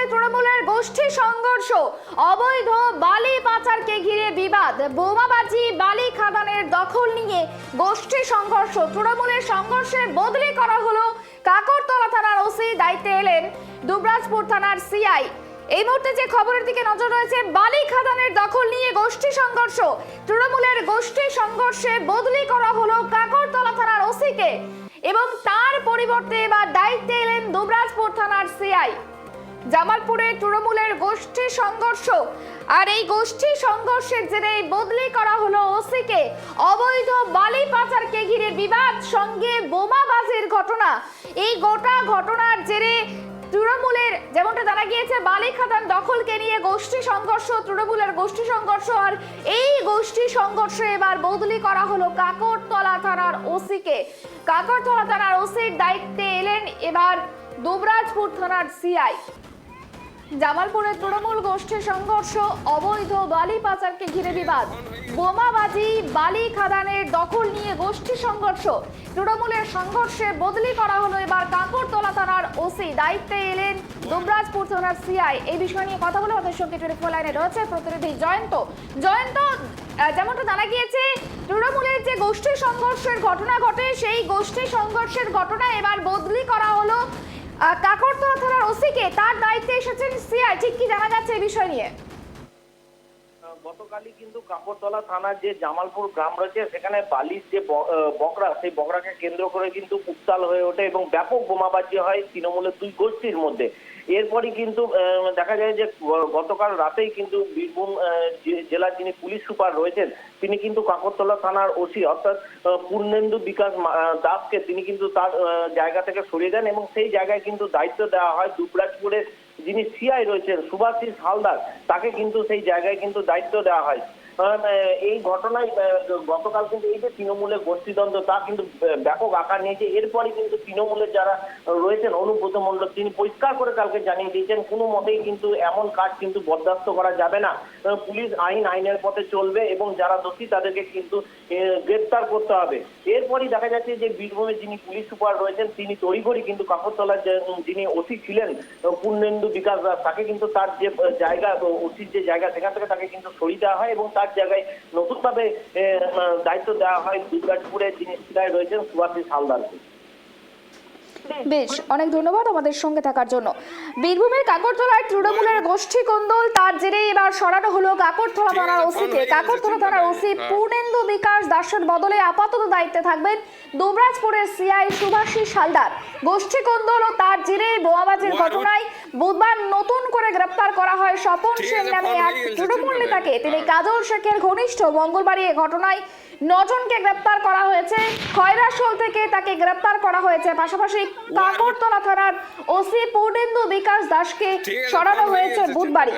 জামালপুরে তৃণমূলের গোষ্ঠী সংঘর্ষ। অবৈধ বালি পাচারকে ঘিরে বিবাদ। বোমাবাজি, বালি খাদানের দখল নিয়ে গোষ্ঠী সংঘর্ষ। তৃণমূলের সংঘর্ষে বদলি করা হলো কাকরতলা থানার ওসি, দায়িত্বে এলেন দুবরাজপুর থানার সিআই। এই মুহূর্তে যে খবরের দিকে নজর রয়েছে, বালি খাদানের দখল নিয়ে গোষ্ঠী সংঘর্ষ। তৃণমূলের গোষ্ঠী সংঘর্ষে বদলি করা হলো কাকরতলা থানার ওসিকে। এবং তার পরিবর্তে এবার দায়িত্বে এলেন দুবরাজপুর থানার সিআই। জামালপুরে তৃণমূলের গোষ্ঠী সংঘর্ষ। আর এই গোষ্ঠী সংঘর্ষের জেরে বদলি করা হলো ওসিকে। অবৈধ বালি পাচারকে ঘিরে বিবাদ, সঙ্গে বোমাবাজির ঘটনা। এই গোটা ঘটনার জেরে তৃণমূলের, যেমনটা জানা গিয়েছে, বালি খাদান দখলকে নিয়ে গোষ্ঠী সংঘর্ষ, তৃণমূলের গোষ্ঠী সংঘর্ষ। আর এই গোষ্ঠী সংঘর্ষে এবার বদলি করা হলো কাকরতলা থানার ওসিকে। কাকরতলা থানার ওসির দায়িত্বে এলেন এবার দুবরাজপুর থানার সিআই। জামালপুরে তৃণমূল গোষ্ঠী সংঘর্ষ, অবৈধ বালি পাচারকে ঘিরে বিবাদ। বোমাবাজি, বালি খাদানের দখল নিয়ে গোষ্ঠী সংঘর্ষ। তৃণমূলের সংঘর্ষে বদলি করা হলো এবার কাকরতলা থানার ওসি। দায়িত্বে এলেন দুবরাজপুর থানার সিআই। এই বিষয় নিয়ে কথা বলে আমাদের সঙ্গে টেলিফোন লাইনে রয়েছে প্রতিনিধি জয়ন্ত। জয়ন্ত যেমনটা জানা গিয়েছে, তৃণমূলের যে গোষ্ঠী সংঘর্ষের ঘটনা ঘটে, সেই গোষ্ঠী সংঘর্ষের ঘটনা এবার বদলি করা কাকরতলা থানার ওসিকে তার দায়িত্বে এসেছেন সিআই। ঠিক কি জানা যাচ্ছে এই বিষয় নিয়ে? গতকালই কিন্তু কাপড়তলা থানার যে জামালপুর গ্রাম রয়েছে, সেখানে বালির যে বকরা, সেই বকরাকে কেন্দ্র করে কিন্তু উত্তাল হয়ে ওঠে এবং ব্যাপক বোমাবাজি হয় তৃণমূলের দুই গোষ্ঠীর মধ্যে। এরপরই কিন্তু দেখা যায় যে গতকাল রাতেই কিন্তু বীরভূম জেলার যিনি পুলিশ সুপার রয়েছেন, তিনি কিন্তু কাকরতলা থানার ওসি অর্থাৎ পূর্ণেন্দু বিকাশ দাসকে তিনি কিন্তু তার জায়গা থেকে সরিয়ে দেন এবং সেই জায়গায় কিন্তু দায়িত্ব দেওয়া হয় দুবরাজপুরের যিনি সিআই রয়েছেন সুভাষিস হালদার তাকে কিন্তু সেই জায়গায় কিন্তু দায়িত্ব দেওয়া হয়। এই ঘটনায় গতকাল কিন্তু এই যে তৃণমূলের গোষ্ঠীদ্বন্দ্ব তা কিন্তু ব্যাপক আকার নিয়েছে। এরপরে কিন্তু তৃণমূলের যারা রয়েছেন অনুব্রত মণ্ডল তিনি পরিষ্কার করে কালকে জানিয়ে দিয়েছেন কোনো মতেই কিন্তু এমন কাজ কিন্তু বরদাস্ত করা যাবে না। পুলিশ আইন আইনের পথে চলবে এবং যারা দোষী তাদেরকে কিন্তু গ্রেপ্তার করতে হবে। এরপরই দেখা যাচ্ছে যে বীরভূমের যিনি পুলিশ সুপার রয়েছেন তিনি তড়িঘড়ি কিন্তু উম, যিনি ওসি ছিলেন পূর্ণেন্দু বিকাশ দাস তাকে কিন্তু তার যে জায়গা ওসির যে জায়গা সেখান থেকে তাকে কিন্তু সরিয়ে দেওয়া হয় এবং তার জায়গায় নতুনভাবে দায়িত্ব দেওয়া হয় দুর্গাপুরের যিনি সিআই রয়েছেন সুভাষিস হালদারকে বেশ অনেক ধন্যবাদ আমাদের সঙ্গে থাকার জন্য। বীরভূমের কাকরতলায় তৃণমূলের গোষ্ঠী কোন্দল তার জেরে এবার সরানো হলো কাকরতলা থানার ওসিকে। কাকরতলা থানার ওসি পূর্ণেন্দু বিকাশ দাসের বদলে আপাতত দায়িত্বে থাকবেন দুবরাজপুরের সিআই সুভাষিস হালদার গোষ্ঠী কোন্দল ও তার জেরে বোমাবাজির ঘটনায় বুধবার নতুন করে গ্রেপ্তার করা হয় স্বপন সেন নামে এক তৃণমূল নেতাকে তিনি কাজল শেখের ঘনিষ্ঠ মঙ্গলবার এ ঘটনায় নজনকে গ্রেপ্তার করা হয়েছে। খয়রাশোল থেকে তাকে গ্রেপ্তার করা হয়েছে। পাশাপাশি কাকরতলা থানার ওসি পূর্ণেন্দু বিকাশ দাসকে সরানো হয়েছে বুধবারই।